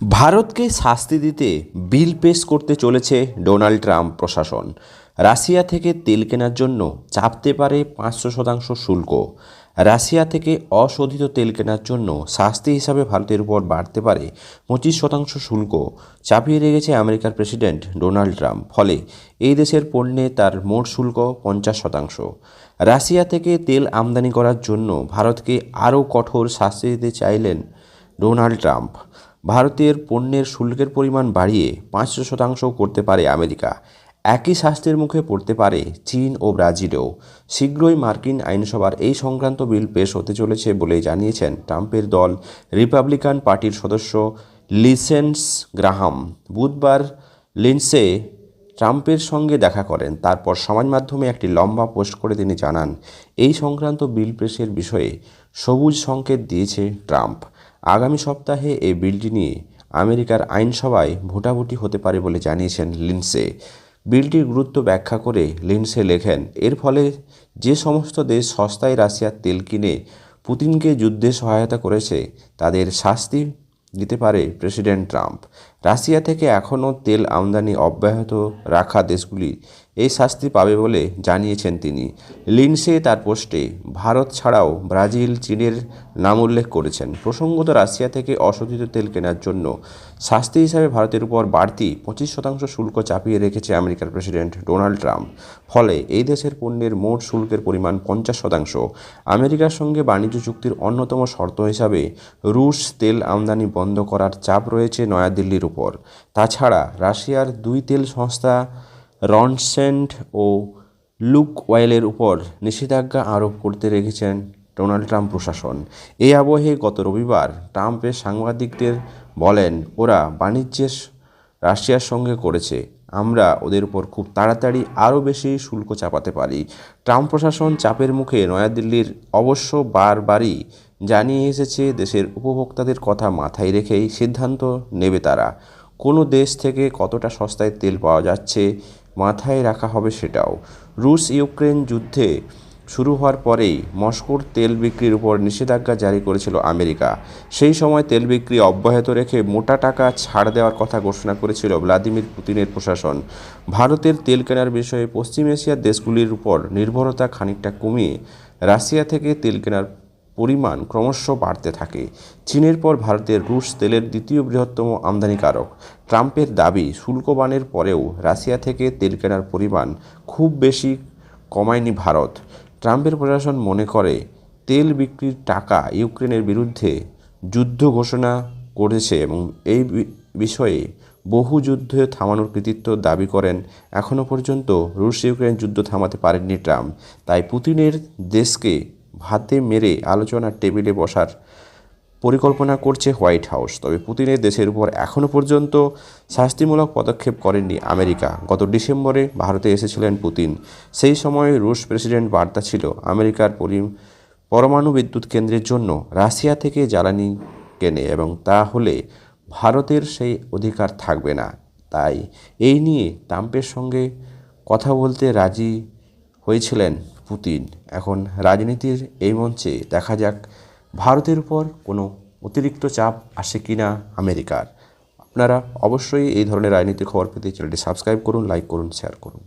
ভারতকে শাস্তি দিতে বিল পেশ করতে চলেছে ডোনাল্ড ট্রাম্প প্রশাসন। রাশিয়া থেকে তেল কেনার জন্য চাপতে পারে পাঁচশো শতাংশ শুল্ক। রাশিয়া থেকে অশোধিত তেল কেনার জন্য শাস্তি হিসাবে ভারতের উপর বাড়তে পারে পঁচিশ শতাংশ শুল্ক, চাপিয়ে রেখেছে আমেরিকার প্রেসিডেন্ট ডোনাল্ড ট্রাম্প। ফলে এই দেশের পণ্যে তার মোট শুল্ক পঞ্চাশ শতাংশ। রাশিয়া থেকে তেল আমদানি করার জন্য ভারতকে আরও কঠোর শাস্তি দিতে চাইলেন ডোনাল্ড ট্রাম্প। ভারতের পণ্যের শুল্কের পরিমাণ বাড়িয়ে পাঁচশো শতাংশ করতে পারে আমেরিকা। একই শাস্তির মুখে পড়তে পারে চীন ও ব্রাজিলও। শীঘ্রই মার্কিন আইনসভার এই সংক্রান্ত বিল পেশ হতে চলেছে বলে জানিয়েছেন ট্রাম্পের দল। রিপাবলিকান পার্টির সদস্য লিসেন্স গ্রাহাম বুধবার লিন্সে ট্রাম্পের সঙ্গে দেখা করেন। তারপর সমাজ মাধ্যমে একটি লম্বা পোস্ট করে তিনি জানান, এই সংক্রান্ত বিল পেশের বিষয়ে সবুজ সংকেত দিয়েছে ট্রাম্প। আগামী সপ্তাহে এই বিলটি নিয়ে আমেরিকার আইনসভায় ভোটাভুটি হতে পারে বলে জানিয়েছেন লিন্সে বিলটির গুরুত্ব ব্যাখ্যা করে লিন্সে লেখেন, এর ফলে যে সমস্ত দেশ সস্তায় রাশিয়ার তেল কিনে পুতিনকে যুদ্ধে সহায়তা করেছে, তাদের শাস্তি দিতে পারে প্রেসিডেন্ট ট্রাম্প। রাশিয়া থেকে এখনও তেল আমদানি অব্যাহত রাখা দেশগুলি এই শাস্তি পাবে বলে জানিয়েছেন তিনি। লিনসে তার পোস্টে, ভারত ছাড়াও ব্রাজিল, চীনের নাম উল্লেখ করেছেন। প্রসঙ্গত, রাশিয়া থেকে অশোধিত তেল কেনার জন্য শাস্তি হিসাবে ভারতের উপর বাড়তি পঁচিশ শতাংশ শুল্ক চাপিয়ে রেখেছে আমেরিকার প্রেসিডেন্ট ডোনাল্ড ট্রাম্প। ফলে এই দেশের পণ্যের মোট শুল্কের পরিমাণ পঞ্চাশ শতাংশ। আমেরিকার সঙ্গে বাণিজ্য চুক্তির অন্যতম শর্ত হিসাবে রুশ তেল আমদানি বন্ধ করার চাপ রয়েছে নয়াদিল্লির উপর। তাছাড়া রাশিয়ার দুই তেল সংস্থা রনসেন্ট ও লুক ওয়েলের উপর নিষেধাজ্ঞা আরোপ করতে রেখেছেন ডোনাল্ড ট্রাম্প প্রশাসন। এই আবহে গত রবিবার ট্রাম্পের সাংবাদিকদের বলেন, ওরা বাণিজ্যের রাশিয়ার সঙ্গে করেছে। আমরা ওদের উপর খুব তাড়াতাড়ি আরও বেশি শুল্ক চাপাতে পারি। ট্রাম্প প্রশাসন চাপের মুখে নয়াদিল্লির অবশ্য বারবারই জানিয়ে এসেছে, দেশের উপভোক্তাদের কথা মাথায় রেখেই সিদ্ধান্ত নেবে তারা। কোনো দেশ থেকে কতটা সস্তায় তেল পাওয়া যাচ্ছে মাথায় রাখা হবে সেটাও। রুশ ইউক্রেন যুদ্ধে শুরু হওয়ার পরেই মস্কোর তেল বিক্রির উপর নিষেধাজ্ঞা জারি করেছিল আমেরিকা। সেই সময় তেল বিক্রি অব্যাহত রেখে মোটা টাকা ছাড় দেওয়ার কথা ঘোষণা করেছিল ভ্লাদিমির পুতিনের প্রশাসন। ভারতের তেল কেনার বিষয়ে পশ্চিম এশিয়ার দেশগুলির উপর নির্ভরতা খানিকটা কমিয়ে রাশিয়া থেকে তেল কেনার পরিমাণ ক্রমশ বাড়তে থাকে। চীনের পর ভারতের রুশ তেলের দ্বিতীয় বৃহত্তম আমদানিকারক। ট্রাম্পের দাবি, শুল্কবানের পরেও রাশিয়া থেকে তেল কেনার পরিমাণ খুব বেশি কমায়নি ভারত। ট্রাম্পের প্রশাসন মনে করে, তেল বিক্রির টাকা ইউক্রেনের বিরুদ্ধে যুদ্ধ ঘোষণা করেছে এবং এই বিষয়ে বহু যুদ্ধ থামানোর কৃতিত্ব দাবি করেন। এখনও পর্যন্ত রুশ ইউক্রেন যুদ্ধ থামাতে পারেননি ট্রাম্প। তাই পুতিনের দেশকে ভাতে মেরে আলোচনার টেবিলে বসার পরিকল্পনা করছে হোয়াইট হাউস। তবে পুতিনের দেশের উপর এখনও পর্যন্ত শাস্তিমূলক পদক্ষেপ করেননি আমেরিকা। গত ডিসেম্বরে ভারতে এসেছিলেন পুতিন। সেই সময় রুশ প্রেসিডেন্ট বার্তা ছিল আমেরিকার পরি পরমাণু বিদ্যুৎ কেন্দ্রের জন্য রাশিয়া থেকে জ্বালানি কেনে এবং তা হলে ভারতের সেই অধিকার থাকবে না। তাই এই নিয়ে ট্রাম্পের সঙ্গে কথা বলতে রাজি হয়েছিলেন পুতিন। এখন রাজনীতির এই মঞ্চে দেখা যাক ভারতের উপর কোনো অতিরিক্ত চাপ আসে কি না আমেরিকার। আপনারা অবশ্যই এই ধরনের রাজনীতির খবর পেতে চ্যানেলটি সাবস্ক্রাইব করুন, লাইক করুন শেয়ার করুন।